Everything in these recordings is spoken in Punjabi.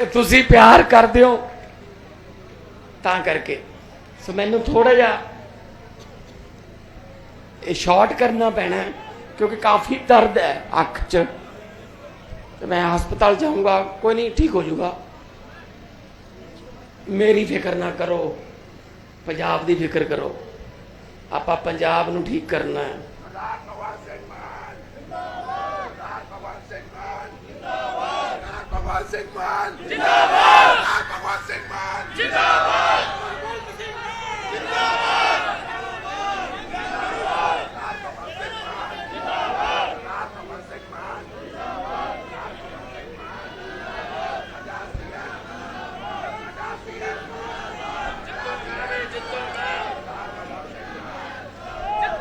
ਇਹ ਤੁਸੀਂ ਪਿਆਰ ਕਰਦੇ ਹੋ ਤਾਂ ਕਰਕੇ। ਸੋ ਮੈਨੂੰ ਥੋੜਾ ਜਿਹਾ ਇਹ ਸ਼ਾਰਟ ਕਰਨਾ ਪੈਣਾ ਕਿਉਂਕਿ ਕਾਫੀ ਦਰਦ ਹੈ ਅੱਖ 'ਚ। ਤੇ ਮੈਂ ਹਸਪਤਾਲ ਜਾਊਂਗਾ, ਕੋਈ ਨਹੀਂ, ਠੀਕ ਹੋ ਜਾਊਗਾ। ਮੇਰੀ ਫਿਕਰ ਨਾ ਕਰੋ, ਪੰਜਾਬ ਦੀ ਫਿਕਰ ਕਰੋ। ਆਪਾਂ ਪੰਜਾਬ ਨੂੰ ਠੀਕ ਕਰਨਾ ਹੈ। ਭਗਵਾਨ ਸਿੰਘ ਮਾਨ ਜਿੰਦਾਬਾਦ ਭਗਵਾਨ ਸਿੰਘ ਮਾਨ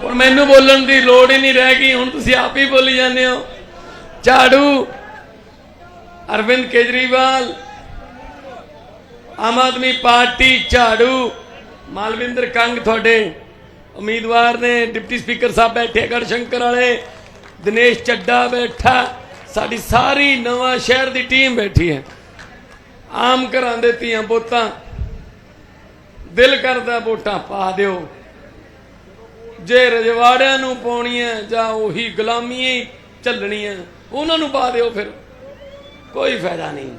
ਹੁਣ ਮੈਨੂੰ ਬੋਲਣ ਦੀ ਲੋੜ ਹੀ ਨਹੀਂ ਰਹਿ ਗਈ, ਹੁਣ ਤੁਸੀਂ ਆਪ ਹੀ ਬੋਲੀ ਜਾਂਦੇ ਹੋ। ਝਾੜੂ। ਅਰਵਿੰਦ ਕੇਜਰੀਵਾਲ ਆਮ ਆਦਮੀ ਪਾਰਟੀ ਝਾੜੂ ਮਾਲਵਿੰਦਰ ਕੰਗ ਤੁਹਾਡੇ ਉਮੀਦਵਾਰ ਨੇ ਡਿਪਟੀ ਸਪੀਕਰ ਸਾਹਿਬ ਬੈਠੇ ਗੜ ਸ਼ੰਕਰ ਵਾਲੇ ਦਿਨੇਸ਼ ਚੱਡਾ ਬੈਠਾ ਸਾਡੀ ਸਾਰੀ ਨਵਾਂ ਸ਼ਹਿਰ ਦੀ ਟੀਮ ਬੈਠੀ ਹੈ ਆਮ ਘਰਾਂ ਦੇ ਧੀਆਂ ਬੋਤਾਂ ਦਿਲ ਕਰਦਾ ਵੋਟਾਂ ਪਾ ਦਿਓ ਜੇ ਰਜਵਾੜਿਆਂ ਨੂੰ ਪਾਉਣੀਆਂ ਜਾਂ ਉਹੀ ਗੁਲਾਮੀ ਹੀ ਚੱਲਣੀਆਂ ਉਹਨਾਂ ਨੂੰ ਪਾ ਦਿਓ ਫਿਰ ਕੋਈ ਫਾਇਦਾ ਨਹੀਂ।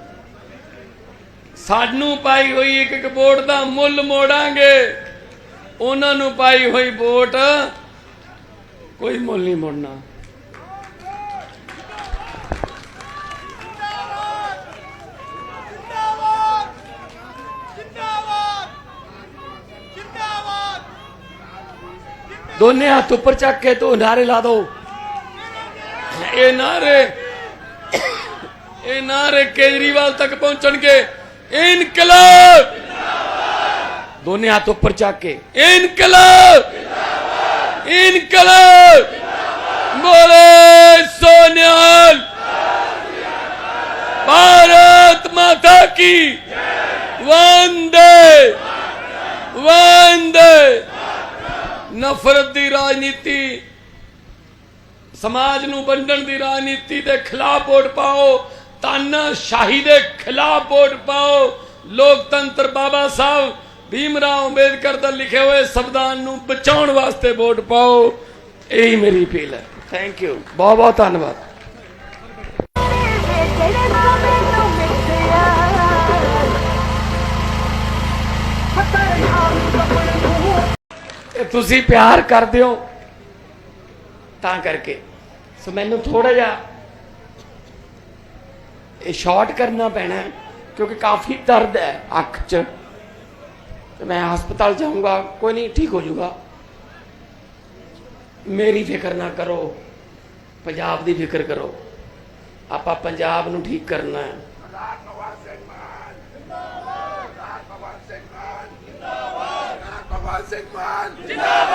ਸਾਨੂੰ ਪਾਈ ਹੋਈ ਇੱਕ ਇੱਕ ਵੋਟ ਦਾ ਮੁੱਲ ਮੋੜਾਂਗੇ। ਉਹਨਾਂ ਨੂੰ ਪਾਈ ਹੋਈ ਵੋਟ ਕੋਈ ਮੁੱਲ ਨਹੀਂ ਮੋੜਨਾ। ਦੋਨੇ ਹੱਥ ਉੱਪਰ ਚੱਕ ਕੇ ਤੋ ਨਾਰੇ ਲਾ ਦੋ। ਇਹ ਨਾਰੇ ਇਹ ਨਾਰੇ ਕੇਜਰੀਵਾਲ ਤੱਕ ਪਹੁੰਚਣਗੇ। ਇਨਕਲਾਬ! ਦੋਨੇ ਹੱਥ ਉੱਪਰ ਚੱਕ ਕੇ। ਇਨਕਲਾਬ! ਇਨਕਲਾਬ! ਬੋਲੇ ਸੋਨਿਆਲ! ਭਾਰਤ ਮਾਤਾ ਕੀ? ਵੰਦੇ! ਵੰਦੇ! ਨਫ਼ਰਤ ਦੀ ਰਾਜਨੀਤੀ ਸਮਾਜ ਨੂੰ ਵੰਡਣ ਦੀ ਰਾਜਨੀਤੀ ਦੇ ਖਿਲਾਫ ਵੋਟ ਪਾਓ। ਤਾਨਾਸ਼ਾਹੀ ਦੇ ਖਿਲਾਫ ਵੋਟ ਪਾਓ। ਲੋਕਤੰਤਰ ਬਾਬਾ ਸਾਹਿਬ ਭੀਮਰਾਓ ਅੰਬੇਦਕਰ ਦਾ ਲਿਖੇ ਹੋਏ ਸੰਵਿਧਾਨ ਨੂੰ ਬਚਾਉਣ ਵਾਸਤੇ ਵੋਟ ਪਾਓ। ਇਹੀ ਮੇਰੀ ਅਪੀਲ ਹੈ। ਥੈਂਕ ਯੂ ਬਹੁਤ ਬਹੁਤ ਧੰਨਵਾਦ ਤੁਸੀਂ ਪਿਆਰ ਕਰਦੇ ਹੋ ਤਾਂ ਕਰਕੇ। ਸੋ ਮੈਨੂੰ ਥੋੜਾ ਜਿਹਾ ਇਹ ਸ਼ਾਰਟ ਕਰਨਾ ਪੈਣਾ ਕਿਉਂਕਿ ਕਾਫੀ ਦਰਦ ਹੈ ਅੱਖ 'ਚ। ਤੇ ਮੈਂ ਹਸਪਤਾਲ ਜਾਊਂਗਾ, ਕੋਈ ਨਹੀਂ, ਠੀਕ ਹੋ ਜਾਊਗਾ। ਮੇਰੀ ਫਿਕਰ ਨਾ ਕਰੋ, ਪੰਜਾਬ ਦੀ ਫਿਕਰ ਕਰੋ। ਆਪਾਂ ਪੰਜਾਬ ਨੂੰ ਠੀਕ ਕਰਨਾ ਹੈ। ਜਿੰਦਾਬਾਦ।